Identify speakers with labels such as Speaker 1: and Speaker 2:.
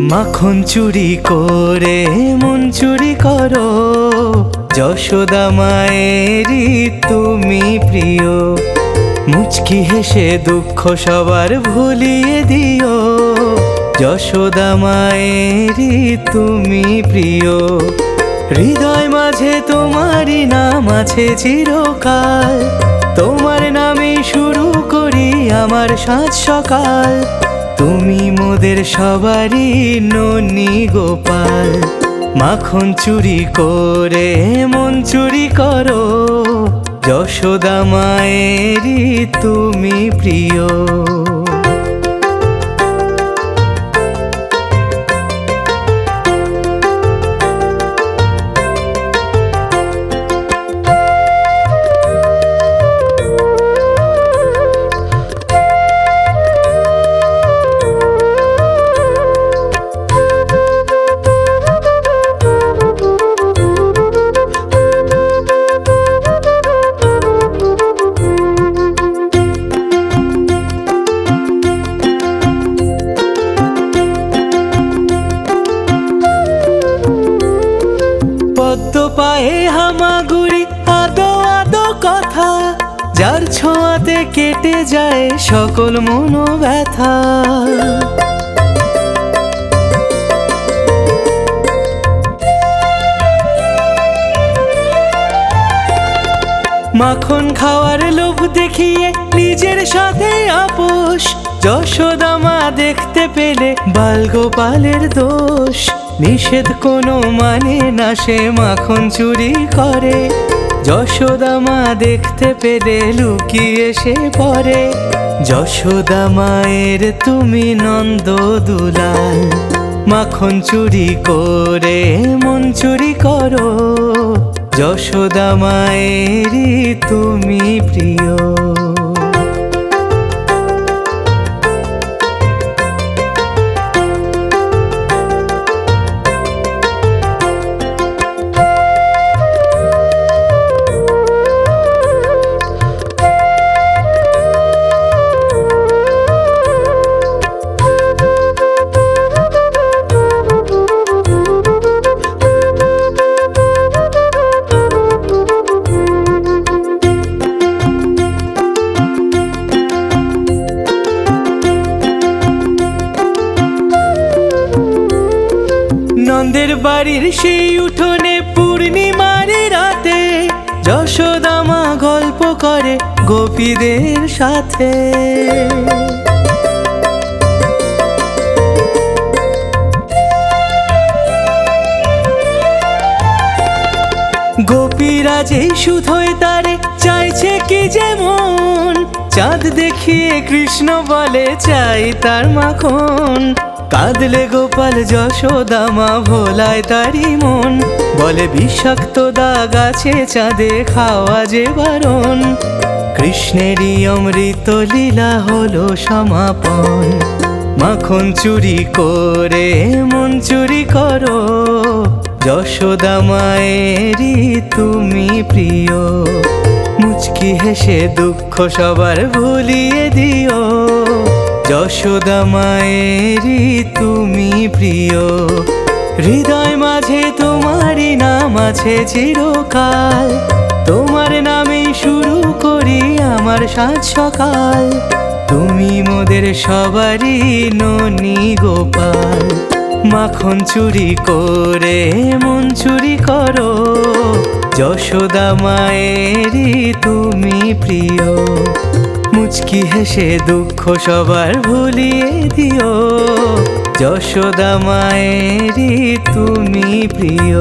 Speaker 1: মাখন চুরি করে, মন চুরি করো। যশোদা মায়েরই তুমি প্রিয়। মুচকি হেসে দুঃখ সবার ভুলিয়ে দিও। যশোদা মায়েরই তুমি প্রিয়। হৃদয় মাঝে তোমারই নাম আছে চিরকাল। তোমার নামে শুরু করি আমার সাজ সকাল। তুমি মোদের সবারই ননি গোপাল। মাখন চুরি করে, মন চুরি করো। যশোদা মায়েরই তুমি প্রিয়। পদ্ম পায়ে হামাগুড়ি, আদো আদো কথা। যার ছোঁয়াতে কেটে যায় সকল মনো ব্যথা মাখন খাওয়ার লোভ দেখিয়ে নিজের সাথে আপোষ, যশোদা মা দেখতে পেলে বালগোপালের দোষ। নিষেধ কোনো মানে না, সে মাখন চুরি করে। যশোদা মা দেখতে পেলে, লুকিয়ে সে পরে। যশোদা মায়ের তুমি নন্দ দুলাল, মাখন চুরি করে, মন চুরি করো। যশোদা মায়েরই তুমি প্রিয়। নন্দের বাড়ির সেই উঠোনে পূর্ণিমার রাতে যশোদামা গল্প করে গোপীদের সাথে। গোপীরা যে শুধুই তারে চাইছে কি যেমন, চাঁদ দেখিয়ে কৃষ্ণ বলে চাই তার মাখন। কাঁদলে গোপাল যশোদামা ভোলায় তারি মন। বলে, বিষাক্ত দাগ আছে চাঁদে, খাওয়া যে বারণ। কৃষ্ণেরই অমৃত লীলা হলো সমাপন। মাখন চুরি করে, মন চুরি করো। যশোদা মায়েরই তুমি প্রিয়। মুচকি হেসে দুঃখ সবার ভুলিয়ে দিও। যশোদা মায়েরই প্রিয়। হৃদয় মাঝে তোমারই নাম আছে চিরকাল। তোমার নামে শুরু করি আমার সাজ সকাল। তুমি মোদের সবারই ননি গোপাল। মাখন চুরি করে, মন চুরি করো। যশোদা মায়েরই তুমি প্রিয়। মুচকি হেসে দুঃখ সবার ভুলিয়ে দিও। যশোদা মায়েরই তুমি প্রিয়।